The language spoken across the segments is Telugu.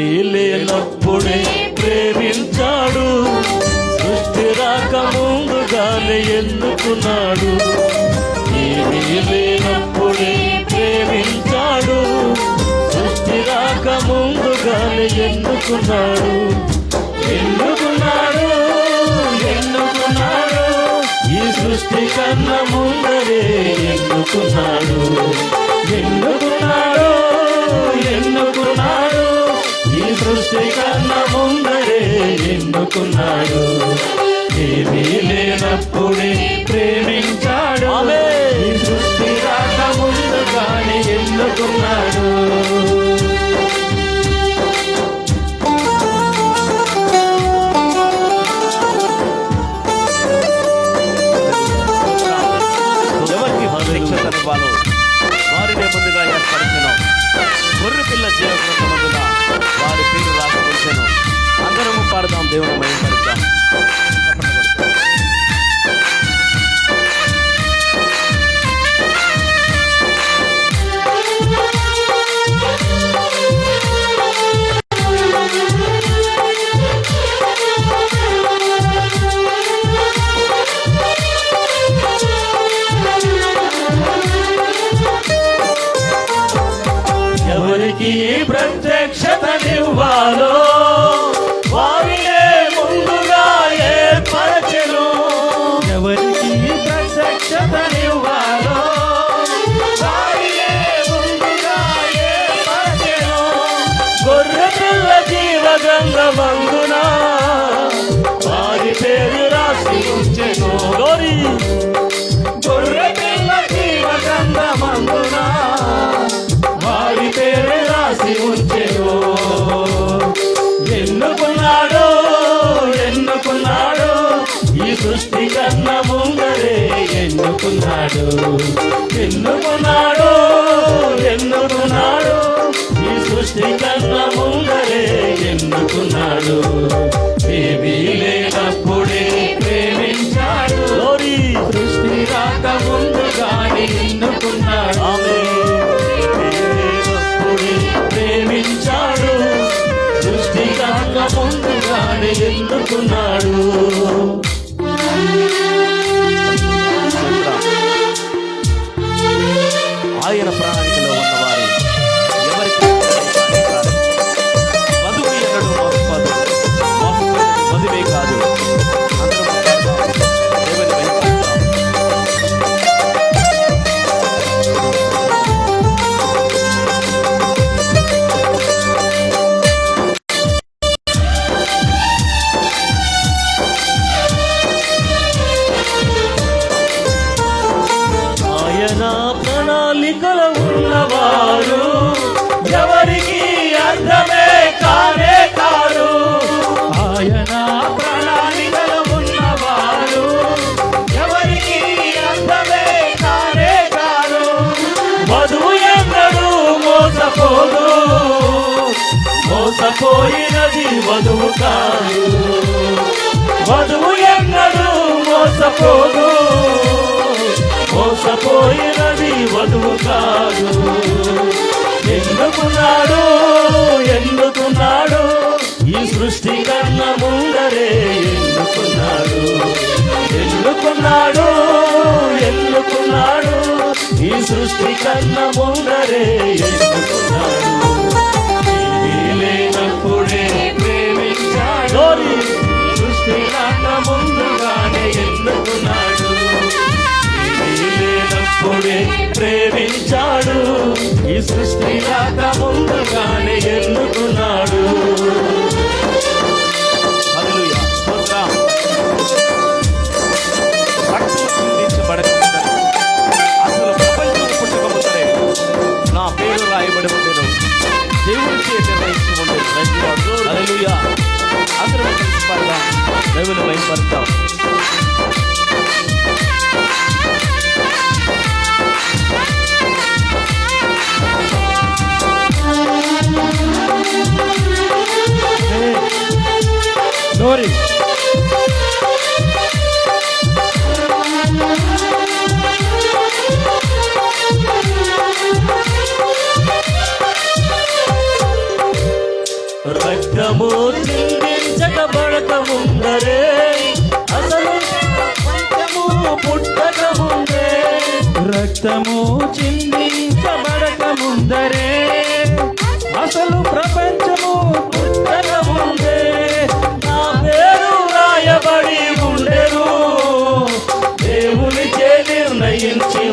ఏమీ లేనప్పుడే ప్రేమించాడు. సృష్టి రాక ముందుగానే ఎన్నుకున్నాడు. ఏమీ లేనప్పుడే ప్రేమించాడు. సృష్టి రాక ముందుగానే ఎన్నుకున్నాడు. ఎన్నుకున్నాడు ఎన్నుకున్నాడు. ఈ సృష్టి కన్నా ముందరే ఎన్నుకున్నాడు. ఎన్నుకున్నాడు ఏమీ లేనప్పుడే ప్రేమించాడు. ఈ సృష్టి రాక ముందుగానే ఎన్నుకున్నాడు దేవుని మహిమపరిద్దాం ఎవరికి ప్రత్యక్షతనివ్వాలో సృష్టి కన్నా ముందరే ఎన్నుకున్నాడు? ఎన్నుకున్నాడు? ఎన్నుకున్నాడు? ఈ సృష్టి కన్నా ముందరే ఎన్నుకున్నాడు? ఏమీ లేనప్పుడే ప్రేమించాడు. సృష్టి రాక ముందుగానే ఎన్నుకున్నాడు. ప్రేమించాడు. సృష్టి రాక ముందుగానే ఎన్నుకున్నాడు. కాదు. వధువు ఎన్నడు మోసపోదు. మోసపోయినది వధువు కాదు. ఎందుకున్నాడు? ఎందుకున్నాడు? ఈ సృష్టి కన్న ముందరే ఎన్నుకున్నాడు ఎన్నుకున్నాడు ఎన్నుకున్నాడు ఈ సృష్టి కన్న ముందరే ఎన్నుకున్నాడు ప్రేమించాడు ఈ సృష్టి రాక ముందుగానే ఎన్నుకున్నాడు. అసలు ప్రపంచం నా పేరు రాయబడి ఉండేను. అందరం కలిసి పాడదాం. దేవుని మహిమపరుద్దాం రక్తము చిందించకబడక ముందరే అసలు పంచము పుట్టక ముందే రక్తము చిందించబడక ముందరే అసలు ప్రపంచము పుట్టక ముందే నా పేరు రాయబడి ఉండెను. దేవునిచే నిర్ణయించి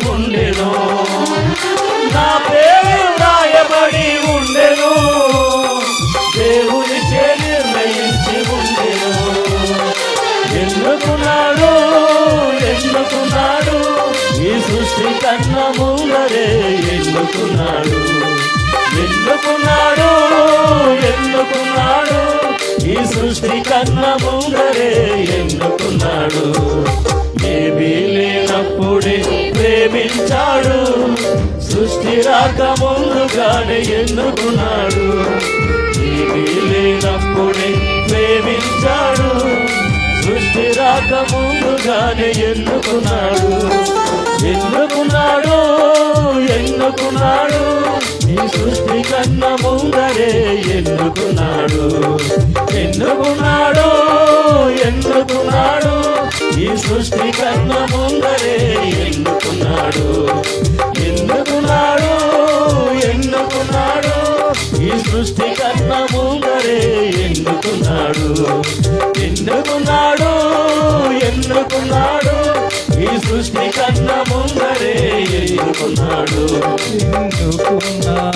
ఎన్నుకున్నాడు ఎన్నుకున్నాడు ఎన్నుకున్నాడు ఈ సృష్టి కన్న ముందరే ఎన్నుకున్నాడు ఏమీ లేనప్పుడే ప్రేమించాడు. సృష్టి రాక ముందుగానే ఎన్నుకున్నాడు ఏమీ లేనప్పుడే ప్రేమించాడు. సృష్టి రాక ముందుగానే ఎన్నుకున్నాడు ఎన్నుకున్నాడు ఎన్నుకున్నాడు ఈ సృష్టి కన్న ముందరే ఎన్నుకున్నాడు ఎన్నుకున్నాడు ఎన్నుకున్నాడు ఎన్నుకున్నాడు